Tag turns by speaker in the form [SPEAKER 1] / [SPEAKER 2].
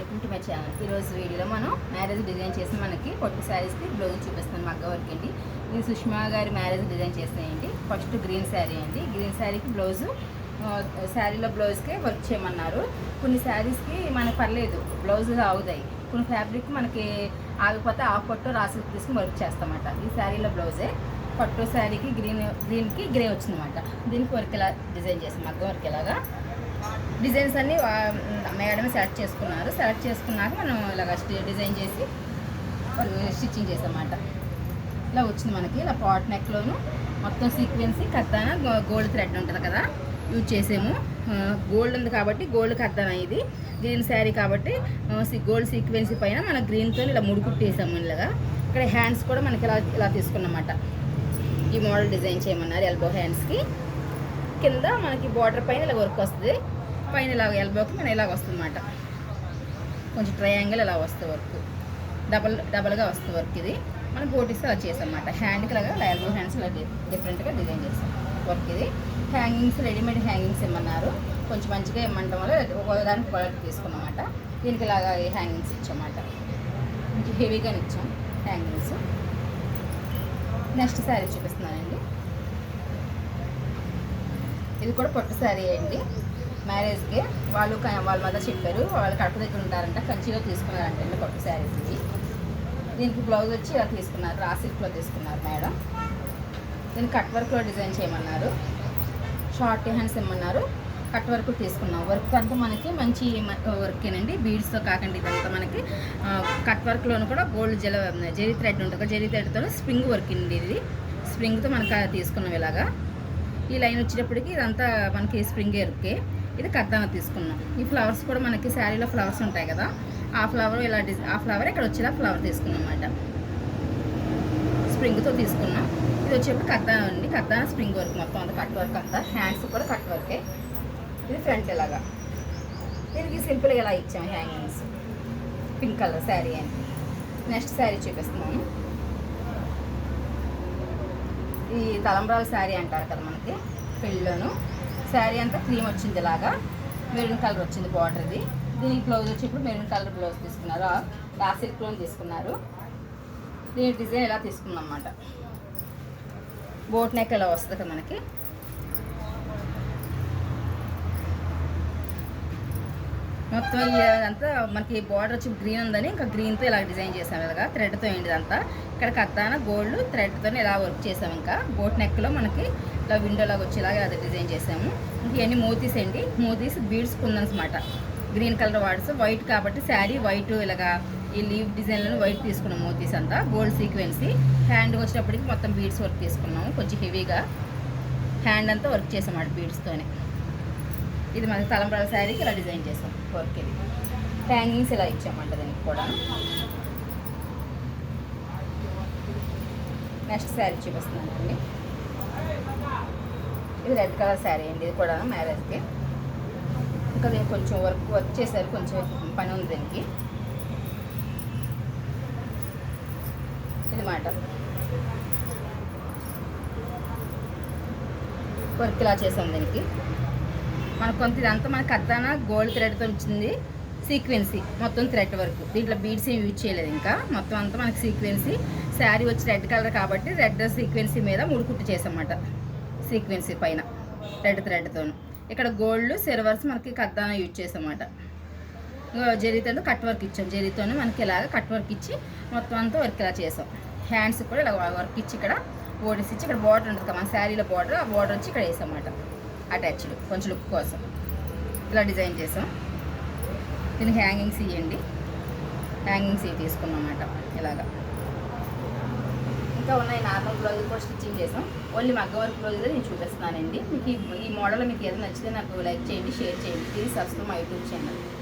[SPEAKER 1] Welcome to my channel. ఈరోజు వీడియోలో మనం మ్యారేజ్ డిజైన్ చేసిన మనకి పొట్టు శారీస్కి బ్లౌజ్ చూపిస్తాను మగ్గ వర్క్ అండి. ఇది సుష్మా గారి మ్యారేజ్ డిజైన్ చేస్తాయండి. ఫస్ట్ గ్రీన్ శారీ అండి. గ్రీన్ శారీకి బ్లౌజు శారీలో బ్లౌజ్కే వర్క్ చేయమన్నారు. కొన్ని శారీస్కి మనకు పర్లేదు బ్లౌజ్ ఆగుతాయి. కొన్ని ఫ్యాబ్రిక్ మనకి ఆగిపోతే ఆ పట్టు రాసి తీసుకుని వర్క్ చేస్తామన్నమాట ఈ శారీలో బ్లౌజే పట్టు శారీకి గ్రీన్ గ్రీన్కి గ్రే వచ్చిందన్నమాట. దీనికి వర్క్ ఇలా డిజైన్ చేసాం మగ్గ వర్క్ ఇలాగా డిజైన్స్ అన్ని మేడం సెలెక్ట్ చేసుకున్నారు. సెలెక్ట్ చేసుకున్నాక మనం ఇలాగ స్టి- డిజైన్ చేసి స్టిచ్చింగ్ చేసామన్నమాట ఇలా వచ్చింది మనకి. ఇలా పాట్ నెక్లోను మొత్తం సీక్వెన్సీ కద్దాన గోల్డ్ థ్రెడ్ ఉంటుంది కదా యూజ్ చేసాము. గోల్డ్ ఉంది కాబట్టి గోల్డ్ కద్దాన ఇది. గ్రీన్ శారీ కాబట్టి గోల్డ్ సీక్వెన్సీ పైన మన గ్రీన్తో ఇలా ముడుకుట్టేసాము ఇలాగా. ఇక్కడ హ్యాండ్స్ కూడా మనకి ఇలా ఇలా తీసుకున్నమాట ఈ మోడల్ డిజైన్ చేయమన్నారు ఎల్బో హ్యాండ్స్కి కింద మనకి బార్డర్ పైన ఇలా వర్క్ వస్తుంది. పైన ఇలాగ ఎల్బోకి మన ఇలాగ వస్తుంది అనమాట కొంచెం ట్రయాంగిల్ ఇలా వస్తే వర్క్. డబల్ డబల్గా వస్తే వర్క్ ఇది. మనం బోటిస్ అలా చేసాం హ్యాండ్కి లాగా ఎల్బో హ్యాండ్స్ ఇలా డిఫరెంట్గా డిజైన్ చేసాం. వర్క్ ఇది. హ్యాంగింగ్స్ రెడీమేడ్ హ్యాంగింగ్స్ ఇమ్మన్నారు. కొంచెం మంచిగా ఇమ్మంటం వల్ల ఒకదానికి క్వాలిటీ తీసుకున్నమాట దీనికి ఇలాగా హ్యాంగింగ్స్ ఇచ్చామన్నమాట. కొంచెం హెవీగా ఇచ్చాం హ్యాంగింగ్స్ నెక్స్ట్ శారీ చూపిస్తున్నానండి. ఇది కూడా పట్టు శారీ అండి. మ్యారేజ్కి వాళ్ళు వాళ్ళ మదర్ చెప్పారు వాళ్ళు కడప దగ్గర ఉంటారంట కంచిలో తీసుకున్నారంట పట్టు శారీస్ ఇవి. దీనికి బ్లౌజ్ వచ్చి ఇలా తీసుకున్నారు రా సిల్క్లో తీసుకున్నారు మేడం. దీన్ని కట్ వర్క్లో డిజైన్ చేయమన్నారు. షార్ట్ హ్యాండ్స్ ఇమ్మన్నారు. కట్ వర్క్ తీసుకున్నాం. వర్క్ అంతా మనకి మంచి వర్కేనండి. బీడ్స్తో కాకండి ఇదంతా మనకి. కట్ వర్క్లోను కూడా గోల్డ్ జల జెరీ థ్రెడ్ ఉంటుంది. జెరీ థ్రెడ్తో స్ప్రింగ్ వర్క్ అండి ఇది. స్ప్రింగ్తో మనకి అది తీసుకున్నాం ఇలాగా. ఈ లైన్ వచ్చేటప్పటికి ఇదంతా మనకి స్ప్రింగ్ ఎరుకే ఇది కద్దాన తీసుకున్నాం. ఈ ఫ్లవర్స్ కూడా మనకి శారీలో ఫ్లవర్స్ ఉంటాయి కదా ఆ ఫ్లవర్ ఇలా డిజైన్ ఆ ఫ్లవర్ ఇక్కడ వచ్చేలా ఫ్లవర్ తీసుకున్నాం అన్నమాట స్ప్రింగ్తో తీసుకున్నాం. ఇది వచ్చేప్పుడు కద్దాన అండి. కద్దాన స్ప్రింగ్ వర్క్ మొత్తం అంత కట్ వర్క్ అంతా. హ్యాండ్స్ కూడా కట్ వర్కే. ఇది ఫ్రంట్ ఇలాగా. దీనికి సింపుల్గా ఇలా ఇచ్చాం హ్యాంగింగ్స్ పింక్ కలర్ శారీ అని. నెక్స్ట్ శారీ చూపిస్తున్నాను. ఈ తలంబ్రాల శారీ అంటారు కదా మనకి పెళ్ళిలోను. శారీ అంతా క్రీమ్ వచ్చింది ఇలాగా. మెరూన్ కలర్ వచ్చింది బార్డర్ది దీనికి బ్లౌజ్ వచ్చేప్పుడు మెరూన్ కలర్ బ్లౌజ్ తీసుకున్నారు. లా సిల్క్లో తీసుకున్నారు. దీని డిజైన్ ఇలా తీసుకుందాం అన్నమాట. బోట్ నెక్ ఇలా వస్తుంది కదా మనకి? మొత్తం ఇదంతా మనకి బార్డర్ వచ్చి గ్రీన్ ఉందని ఇంకా గ్రీన్తో ఇలా డిజైన్ చేసాం ఇలాగా. థ్రెడ్తో ఏంటిదంతా. ఇక్కడ కత్తాన గోల్డ్ థ్రెడ్తో ఇలా వర్క్ చేసాం ఇంకా. బోట్ నెక్లో మనకి ఇలా విండో లాగా వచ్చేలాగా అది డిజైన్ చేసాము ఇంకా ఇవన్నీ మోతీస్ అండి. మోతీస్ బీడ్స్ కుందనమాట గ్రీన్ కలర్ వాడ్స్ వైట్ కాబట్టి శారీ వైట్ ఇలాగా ఈ లీవ్ డిజైన్లను వైట్ తీసుకున్నాం మోతీస్ అంతా. గోల్డ్ సీక్వెన్సీ హ్యాండ్ వచ్చేటప్పటికి మొత్తం బీడ్స్ వర్క్ తీసుకున్నాము కొంచెం హెవీగా హ్యాండ్ అంతా వర్క్ చేసాం బీడ్స్తోనే ఇది మనకి తలంబ్రాల శారీకి ఇలా డిజైన్ చేసాం వర్క్ ఇది హ్యాంగింగ్స్ ఇలా ఇచ్చామంట దీనికి కూడా. నెక్స్ట్ శారీ చూపిస్తున్నానండి. ఇది రెడ్ కలర్ శారీ అండి ఇది కూడా మ్యారేజ్కి. ఇంకా దీనికి కొంచెం వర్క్ వర్క్ చేశారు కొంచెం పని ఉంది దీనికి. ఇది మాట. వర్క్ ఇలా చేసాం దీనికి. మనకు కొంత ఇదంతా మనకి అద్దాన గోల్డ్ థ్రెడ్తో వచ్చింది సీక్వెన్సీ మొత్తం థ్రెడ్ వరకు. దీంట్లో బీడ్స్ ఏం యూజ్ చేయలేదు ఇంకా. మొత్తం అంతా మనకి సీక్వెన్సీ శారీ వచ్చి రెడ్ కలర్ కాబట్టి రెడ్ సీక్వెన్సీ మీద ముడుకుట్టు చేసామన్నమాట సీక్వెన్సీ పైన రెడ్ థ్రెడ్తోను ఇక్కడ గోల్డ్ సిల్వర్స్ మనకి కద్దానా యూజ్ చేసామన్నమాట జరీతో కట్ వర్క్ ఇచ్చాం. జరీతోనే మనకి ఇలాగ కట్ వర్క్ ఇచ్చి మొత్తం అంతా వర్క్ ఇలా చేసాం హ్యాండ్స్ కూడా ఇలా వర్క్ ఇచ్చి ఇక్కడ బోర్డర్స్ ఇచ్చి ఇక్కడ బార్డర్ ఉంటుంది కదా మన శారీలో బార్డర్ ఆ బార్డర్ వచ్చి ఇక్కడ వేసామన్నమాట అటాచ్డ్ కొంచెం లుక్ కోసం. ఇలా డిజైన్ చేసాం. దీనికి హ్యాంగింగ్స్ ఇవ్వండి హ్యాంగింగ్స్ ఇవి తీసుకున్నాం అన్నమాట ఇలాగా. ఇంకా ఉన్నాయి నార్మల్ బ్లౌజ్ కూడా స్టిచ్చింగ్ చేసాం. ఓన్లీ మగ్గ వర్క్ బ్లౌజ్ నేను చూపిస్తున్నానండి. మీకు ఈ- ఈ మోడల్ మీకు ఏదైనా నచ్చితే నాకు లైక్ చేయండి షేర్ చేయండి. Please subscribe my YouTube channel.